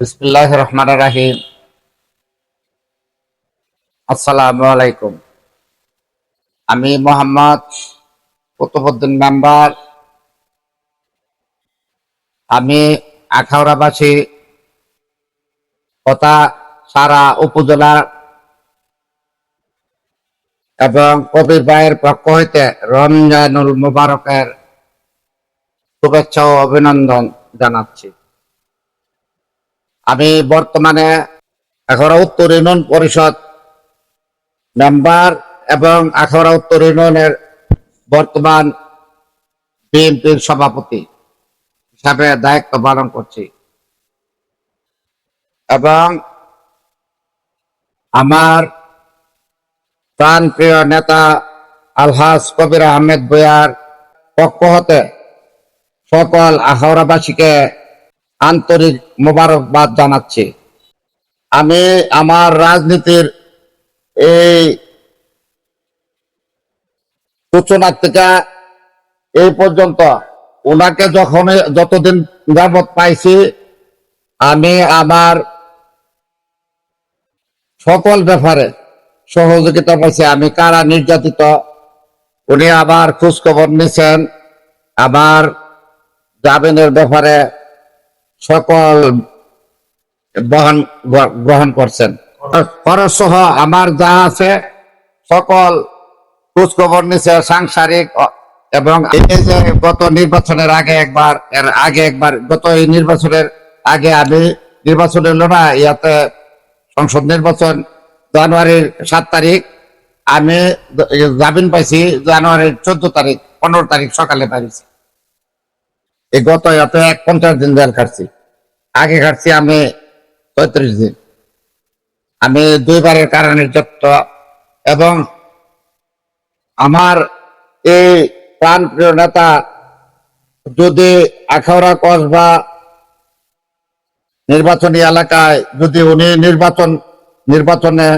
বিসমুল্লাহ রহমান রাহিম আসসালামু আলাইকুম আমি মোহাম্মদ কুতুবুদ্দিন মেম্বার। আমি সারা উপজেলা এবং কবির ভাইয়ের পক্ষ হইতে রমজানুল মুবারকের শুভেচ্ছা ও অভিনন্দন জানাচ্ছি। আমি বর্তমানে আখাউড়া উত্তর ইউনিয়ন পরিষদ মেম্বার এবং আখাউড়া উত্তর ইউনিয়নের বর্তমান বিএনপির সভাপতি হিসাবে দায়িত্ব পালন করছি। এবং আমার প্রাণ প্রিয় নেতা আলহাজ কবির আহমেদ বয়ার পক্ষ হতে সকল আখাউড়াবাসীকে আন্তরিক মোবারকবাদ জানাচ্ছি। আমি আমার রাজনীতির এই সূচনা থেকে এই পর্যন্ত ওনাকে যখন যতদিন যাবৎ পাইছি, আমি আমার সকল ব্যাপারে সহযোগিতা পাইছি। আমি কারা নির্যাতিত, উনি আবার খোঁজখবর নিছেন। আবার জামিনের ব্যাপারে সকল বহন গ্রহণ করছেন। সহ আমার যা আছে, সকল খোঁজ খবর নিছে, সাংসারিক এবং এই যে গত নির্বাচনের আগে একবার, এর আগে একবার, গত এই নির্বাচনের আগে আমি নির্বাচন হলো না ইয়াতে সংসদ নির্বাচন জানুয়ারির সাত তারিখ, আমি জামিন পাইছি জানুয়ারির চোদ্দ তারিখ, পনেরো তারিখ সকালে পাইছি। এই গত এত এক পঞ্চাশ দিন জেল কাটছি আগে কাটছি আমি পঁয়ত্রিশ দিন। আমি দুইবারের কারণে যত এবং আমার এই প্রাণ প্রিয় নেতা যদি আখাউড়া কসবা নির্বাচনী এলাকায় যদি উনি নির্বাচন, নির্বাচনে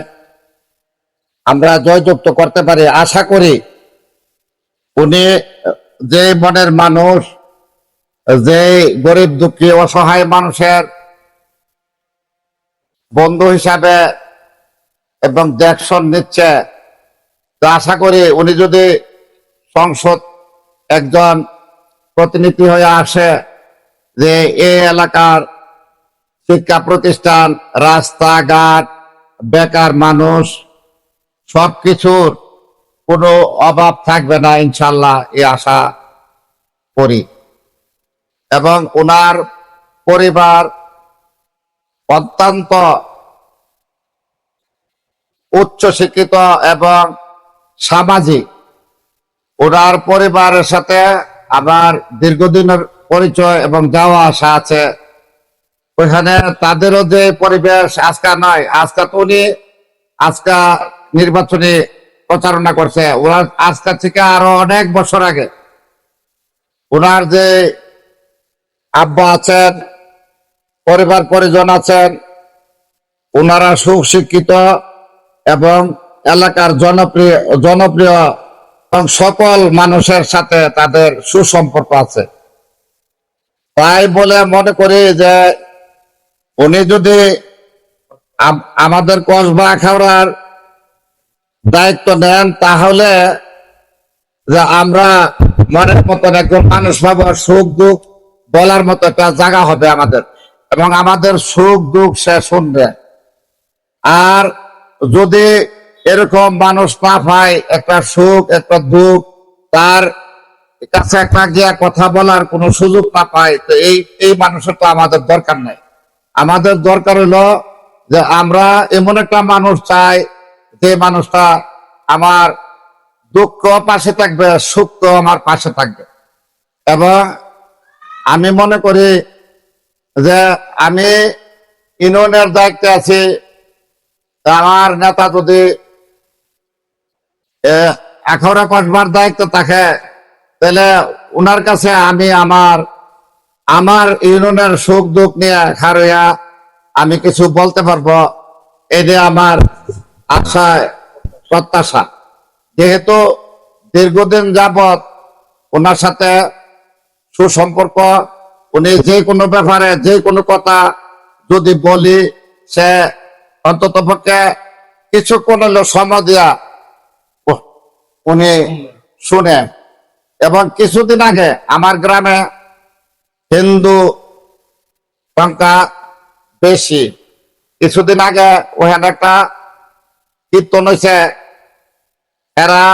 আমরা জয়যুক্ত করতে পারি, আশা করি উনি যে মনের মানুষ যে গরিব দুঃখী অসহায় মানুষের বন্ধু হিসাবে এবং দেখশন নিচ্ছে, তো আশা করি উনি যদি সংসদ একজন প্রতিনিধি হয়ে আসে যে এই এলাকার শিক্ষা প্রতিষ্ঠান, রাস্তাঘাট, বেকার মানুষ, সবকিছুর কোনো অভাব থাকবে না, ইনশাল্লাহ, এই আশা করি। এবং ওনার পরিবার অত্যন্ত উচ্চ শিক্ষিত এবং সামাজিক। ওনার পরিবারের সাথে আমার দীর্ঘদিনের পরিচয় এবং যাওয়া আসা আছে। ওইখানে তাদেরও যে পরিবেশ আজকা নয় আজকা তো উনি আজকা নির্বাচনী প্রচারণা করছে। ওনার আজকা থেকে আরও অনেক বছর আগে। ওনার যে আব্বা আছেন, পরিবার পরিজন আছেন ওনারা সুশিক্ষিত এবং এলাকার জনপ্রিয় জনপ্রিয় এবং সকল মানুষের সাথে তাদের সুসম্পর্ক আছে। তাই বলে মনে করি যে উনি যদি আমাদের কসবা খাওয়ার দায়িত্ব নেন, তাহলে যে আমরা মনের মতন একজন মানুষ পাবো, সুখ দুঃখ বলার মতো একটা জায়গা হবে আমাদের। এবং আমাদের সুখ, দুঃখ সে শুনবে। আর যদি এরকম মানুষ না পায়, একটা সুখ, একটা দুঃখ, তার কাছে একটা গিয়া কথা বলার কোনো সুযোগ না পায়, তো এই এই মানুষের তো আমাদের দরকার নেই। আমাদের দরকার হলো যে আমরা এমন একটা মানুষ চাই, যে মানুষটা আমার দুঃখ পাশে থাকবে, সুখ আমার পাশে থাকবে। এবং আমি মনে করি যে আমি ইউনিয়নের দায়িত্বে আছি। আমার নেতা যদি এখনও কসবার দায়িত্ব থাকে, তাহলে ওনার কাছে আমি আমার আমার ইউনিয়নের সুখ দুঃখ নিয়ে খারইয়া আমি কিছু বলতে পারব। এটা আমার আশায় প্রত্যাশা। যেহেতু দীর্ঘদিন যাবৎ ওনার সাথে সুসম্পর্ক উনি যে কোনো ব্যাপারে, যে কোনো কথা যদি বলি, সে অন্তত পক্ষে কিছুক্ষণ হলো সময় দিয়া উনি শুনে। এবং কিছুদিন আগে আমার গ্রামে হিন্দু সংখ্যা বেশি। কিছুদিন আগে ওখানে একটা কীর্তন হয়েছে এরা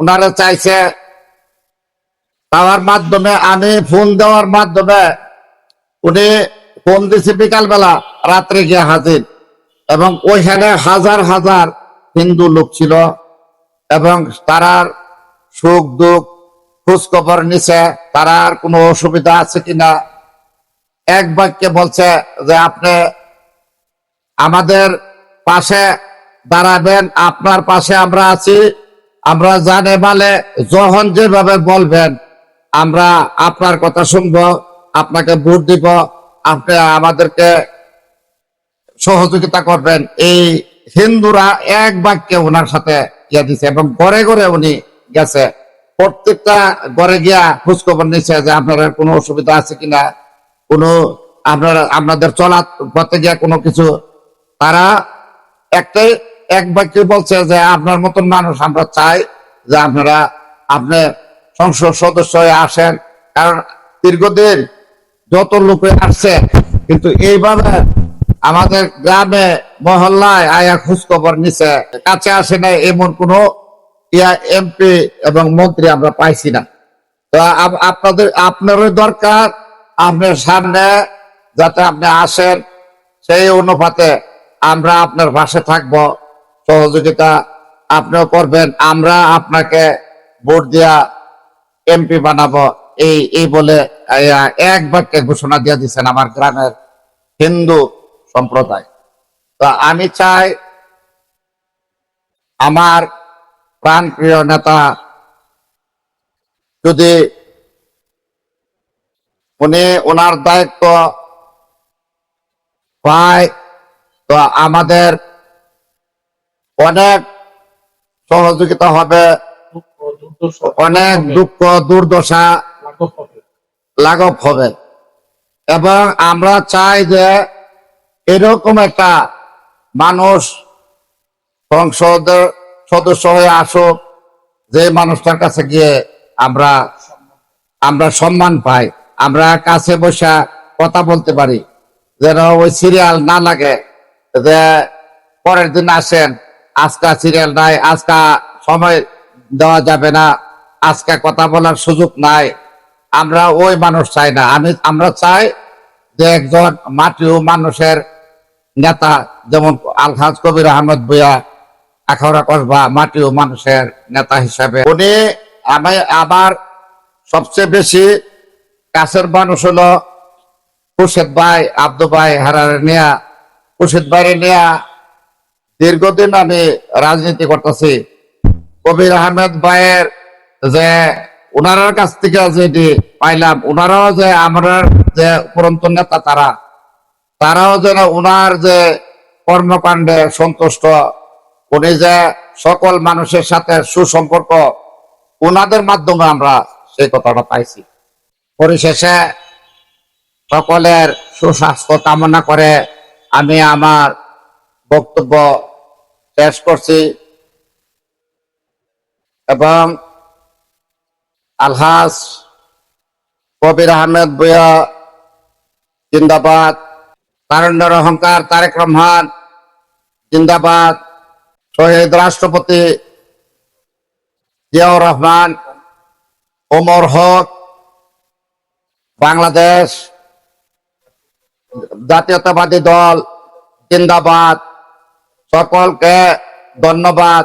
ওনারা চাইছে দেওয়ার মাধ্যমে আমি ফোন দেওয়ার মাধ্যমে উনি ফোন দিছে বিকালবেলা, রাত্রে গিয়ে হাজির। এবং ওইখানে হাজার হাজার হিন্দু লোক ছিল এবং তারার সুখ দুঃখ খোঁজ খবর নিছে তারার কোনো অসুবিধা আছে কিনা। এক বাক্যে বলছে যে, আপনি আমাদের পাশে দাঁড়াবেন, আপনার পাশে আমরা আছি, আমরা জানে মানে যখন যেভাবে বলবেন আমরা আপনার কথা শুনব, আপনাকে ভোট দিব, আপনি আমাদেরকে সহযোগিতা করবেন। এই হিন্দুরা এক বাক্যে ওনার সাথে ইয়ে দিছে এবং ঘরে ঘরে উনি গেছে। প্রত্যেকটা ঘরে গিয়া খোঁজখবর নিচ্ছে যে আপনার কোনো অসুবিধা আছে কিনা, কোনো আপনারা, আপনাদের চলা পথে গিয়া কোনো কিছু। তারা একটাই, এক বাক্যে বলছে যে আপনার মতন মানুষ আমরা চাই যে আপনারা, আপনি সংসদ সদস্য হয়ে আসেন। কারণ দীর্ঘদিন যত লোকে আসছে, কিন্তু এইভাবে আমাদের গ্রামে, মহল্লায় আয়া খোঁজ খবর নিছে। কাছে আসে না এমন কোন ইয়া এমপি এবং মন্ত্রী আমরা পাইছি না। তো আপ- আপনাদের, আপনারও দরকার, আপনার সামনে যাতে আপনি আসেন, সেই অনুপাতে আমরা আপনার পাশে থাকব। সহযোগিতা আপনিও করবেন, আমরা আপনাকে ভোট দিয়া এমপি বানাবো, এই এই বলে এক বাক্যে ঘোষণা দিয়ে দিচ্ছেন আমার গ্রামের হিন্দু সম্প্রদায়। তো আমি চাই আমার প্রাণপ্রিয় নেতা যদি উনি ওনার দায়িত্ব পায়, তো আমাদের অনেক সহযোগিতা হবে। অনেক দুঃখ, দুর্দশা লাঘব হবে। এবং আমরা চাই যে এরকম একটা মানুষ সংসদের সদস্য হয়ে আসুক, যে মানুষটার কাছে গিয়ে আমরা আমরা সম্মান পাই। আমরা কাছে বসে কথা বলতে পারি, যেন ওই সিরিয়াল না লাগে যে পরের দিন আসেন, আজকা সিরিয়াল নাই, আজকা সময় দেওয়া যাবে না। আজকে কথা বলার সুযোগ নাই। আমরা ওই মানুষ চাই না। আমি, আমরা চাই যে একজন মাটিও মানুষের নেতা যেমন আলহাজ কবির আহমদ ভুয়া আখাউড়া কসবা মাটিও মানুষের নেতা হিসাবে। উনি আমি, আমার সবচেয়ে বেশি কাছের মানুষ হলো খুরশেদ ভাই, আব্দু ভাই হারারে নেয়া। খুরশেদ ভাইরে নেয়া দীর্ঘদিন আমি রাজনীতি করতেছি। কবির আহমেদ ভাইয়ের যে ওনার কাছ থেকে যেটি পাইলাম ওনারাও যে আমরা যে পুরন্ত নেতা তারা, তারাও যেন ওনার যে কর্মকাণ্ডে সন্তুষ্ট, উনি যে সকল মানুষের সাথে সুসম্পর্ক ওনাদের মাধ্যমে আমরা সেই কথাটা পাইছি। পরিশেষে সকলের সুস্বাস্থ্য কামনা করে আমি আমার বক্তব্য শেষ করছি। এবং আলহাস কবির আহমেদ বুয়া জিন্দাবাদ। তারণ্যর অহংকার, তারেক রহমান, জিন্দাবাদ। শহীদ রাষ্ট্রপতি জিয়াউর রহমান, ওমর হক, বাংলাদেশ জাতীয়তাবাদী দল, জিন্দাবাদ। সকলকে ধন্যবাদ।